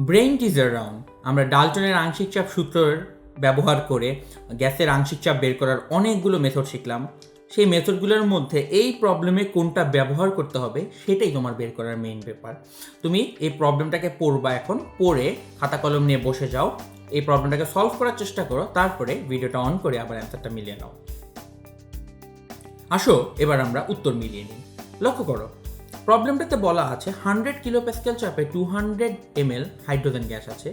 Brain teaser round আমরা ডালটনের আংশিক চাপ সূত্রের ব্যবহার করে গ্যাসের আংশিক চাপ বের করার অনেকগুলো মেথড শিখলাম। সেই মেথডগুলোর মধ্যে এই প্রবলেমে কোনটা ব্যবহার করতে হবে সেটাই তোমার বের করার মেইন ব্যাপার। তুমি এই প্রবলেমটাকে পড়বা এখন, পড়ে খাতা কলম নিয়ে বসে যাও, এই প্রবলেমটাকে সলভ করার চেষ্টা করো, তারপরে ভিডিওটা অন করে আবার অ্যান্সারটা মিলিয়ে নাও। আসো, এবার আমরা উত্তর মিলিয়ে নিই। লক্ষ্য করো প্রবলেমটাতে বলা আছে হান্ড্রেড কিলো প্যাসকেল চাপে two hundred ml hydrogen gas আছে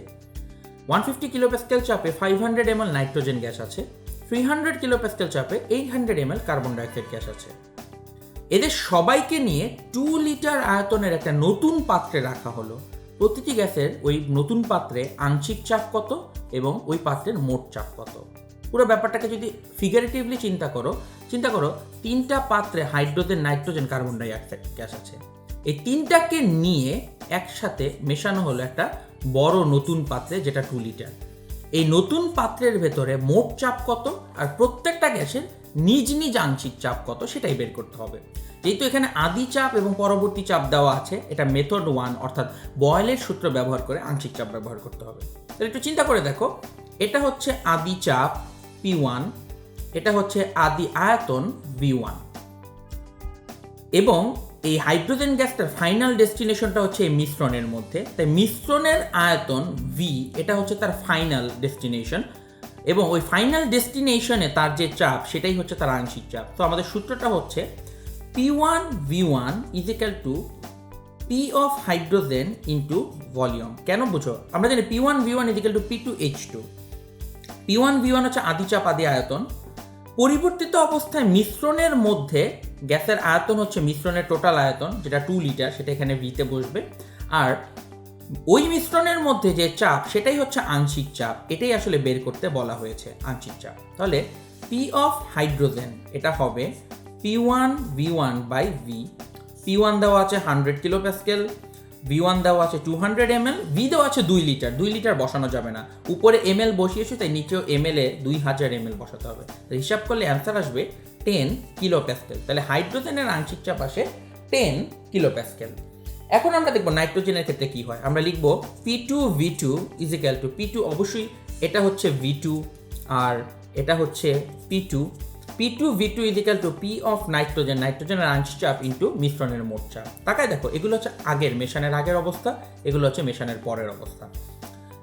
ওয়ান ফিফটি কিলো প্যাসকেল চাপে five hundred ml nitrogen gas আছে থ্রি হান্ড্রেড কিলো প্যাসকেল চাপে eight hundred ml carbon dioxide gas আছে। এদের সবাইকে নিয়ে টু লিটার আয়তনের একটা নতুন পাত্রে রাখা হলো। প্রতিটি গ্যাসের ওই নতুন পাত্রে আংশিক চাপ কত এবং ওই পাত্রের মোট চাপ কত? পুরো ব্যাপারটাকে যদি ফিগারেটিভলি চিন্তা করো চিন্তা করো, তিনটা পাত্রে hydrogen, nitrogen carbon dioxide gas আছে। এই তিনটাকে নিয়ে একসাথে মেশানো হলো একটা বড় নতুন পাত্রে, যেটা টু লিটার এই নতুন পাত্রের ভেতরে মোট চাপ কত আর প্রত্যেকটা গ্যাসের নিজ নিজ আংশিক চাপ কত সেটাই বের করতে হবে। যেহেতু এখানে আদি চাপ এবং পরবর্তী চাপ দেওয়া আছে, এটা মেথড ওয়ান অর্থাৎ বয়েলের সূত্র ব্যবহার করে আংশিক চাপ ব্যবহার করতে হবে। তাহলে একটু চিন্তা করে দেখো, এটা হচ্ছে আদি চাপ পি ওয়ান এটা হচ্ছে আদি আয়তন ভি ওয়ান এবং এই হাইড্রোজেন গ্যাসটার ফাইনাল ডেস্টিনেশনটা হচ্ছে এই মিশ্রণের মধ্যে। তাই মিশ্রণের আয়তন ভি এটা হচ্ছে তার ফাইনাল ডেস্টিনেশন এবং ওই ফাইনাল ডেস্টিনেশনে তার যে চাপ, সেটাই হচ্ছে তার আংশিক চাপ। তো আমাদের সূত্রটা হচ্ছে P one V one equal to P of hydrogen into volume কেন বুঝো? আমরা জানি P one V one equal to P two H two P one V one হচ্ছে আদি চাপ, আদি আয়তন। পরিবর্তিত অবস্থায় মিশ্রণের মধ্যে গ্যাসের আয়তন হচ্ছে মিশ্রণের টোটাল আয়তন, যেটা টু লিটার সেটা এখানে ভিতে বসবে। আর ওই মিশ্রণের মধ্যে যে চাপ, সেটাই হচ্ছে আংশিক চাপ। এটাই আসলে বের করতে বলা হয়েছে, আংশিক চাপ। তাহলে পি অফ হাইড্রোজেন এটা হবে P one V one by V P one দেওয়া আছে hundred kilo pascal V one দেওয়া আছে two hundred M L V দেওয়া আছে দুই লিটার দুই লিটার বসানো যাবে না। উপরে এম এল বসিয়েছি, তাই নিচেও এম এল এ দুই হাজার এম এল বসাতে হবে। তো হিসাব করলে অ্যান্সার আসবে টেন কিলো প্যাসকেল তাহলে হাইড্রোজেনের আংশিক চাপ আসে টেন কিলো প্যাসকেল এখন আমরা দেখব নাইট্রোজেনের ক্ষেত্রে কি হয়। আমরা লিখব P two V two equal to P two অবশ্যই এটা হচ্ছে ভি টু আর এটা হচ্ছে P two P two V two equal to P of nitrogen নাইট্রোজেনের আংশিক চাপ ইন্টু মিশ্রণের মোট চাপ। তাকায় দেখো, এগুলো হচ্ছে আগের, মেশানের আগের অবস্থা, এগুলো হচ্ছে মেশানের পরের অবস্থা।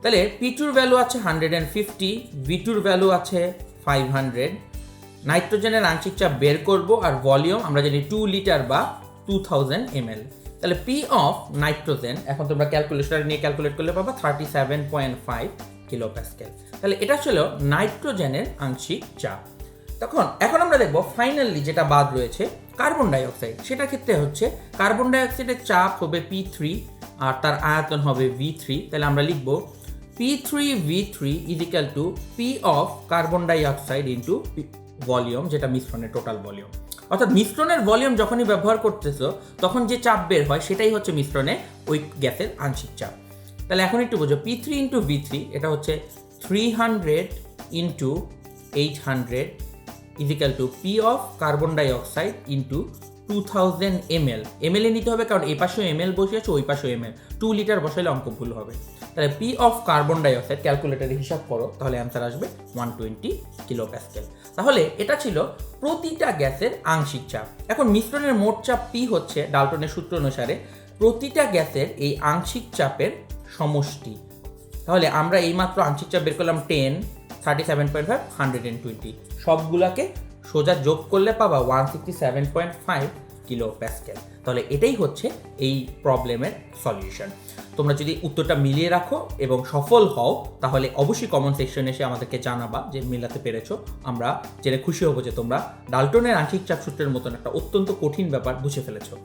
তাহলে পি টুর ভ্যালু আছে হান্ড্রেড অ্যান্ড ফিফটি ভি টুর ভ্যালু আছে ফাইভ হান্ড্রেড নাইট্রোজেনের আংশিক চাপ বের করব আর ভলিউম আমরা জানি টু লিটার বা টু থাউজেন্ড এমএল তাহলে পি অফ নাইট্রোজেন এখন তোমরা ক্যালকুলেটর নিয়ে ক্যালকুলেট করলে পাবা thirty seven point five kilo pascal তাহলে এটা ছিল নাইট্রোজেনের আংশিক চাপ। তখন এখন আমরা দেখব ফাইনালি যেটা বাদ রয়েছে কার্বন ডাইঅক্সাইড সেটা ক্ষেত্রে হচ্ছে কার্বন ডাইঅক্সাইডের চাপ হবে পি থ্রি আর তার আয়তন হবে ভি থ্রি তাহলে আমরা লিখব P three V three equal to P of carbon dioxide into volume যেটা মিশ্রণের টোটাল ভলিউম অর্থাৎ মিশ্রণের ভলিউম যখনই ব্যবহার করতেছো, তখন যে চাপ বের হয় সেটাই হচ্ছে মিশ্রণে ওই গ্যাসের আংশিক চাপ। তাহলে এখন একটু বোঝো P three into V three এটা হচ্ছে three hundred into eight hundred P of carbon dioxide into two thousand M L M L এ নিতে হবে কারণ এই পাশেও বসে আছে, ওই এম এল টু লিটার বসাইলে অঙ্ক ভুল হবে। তাহলে পি অফ কার্বন ডাইঅক্সাইড ক্যালকুলেটারে হিসাব করো, তাহলে অ্যান্সার আসবে ওয়ান টোয়েন্টি কিলো প্যাসকেল তাহলে এটা ছিল প্রতিটা গ্যাসের আংশিক চাপ। এখন মিশ্রণের মোট চাপ পি হচ্ছে ডাল্টনের সূত্র অনুসারে প্রতিটা গ্যাসের এই আংশিক চাপের সমষ্টি। তাহলে আমরা এইমাত্র আংশিক চাপ বের করলাম ten thirty seven point five hundred and twenty সবগুলাকে সোজা যোগ করলে পাবা one sixty seven point five kilo pascal তাহলে এটাই হচ্ছে এই প্রবলেমের সলিউশন তোমরা যদি উত্তরটা মিলিয়ে রাখো এবং সফল হও, তাহলে অবশ্যই কমেন্ট সেকশনে এসে আমাদেরকে জানাবা যে মিলাতে পেরেছ। আমরা জেনে খুশি হব যে তোমরা ডাল্টনের আংশিক চাপ সূত্রের মতন একটা অত্যন্ত কঠিন ব্যাপার বুঝে ফেলেছো।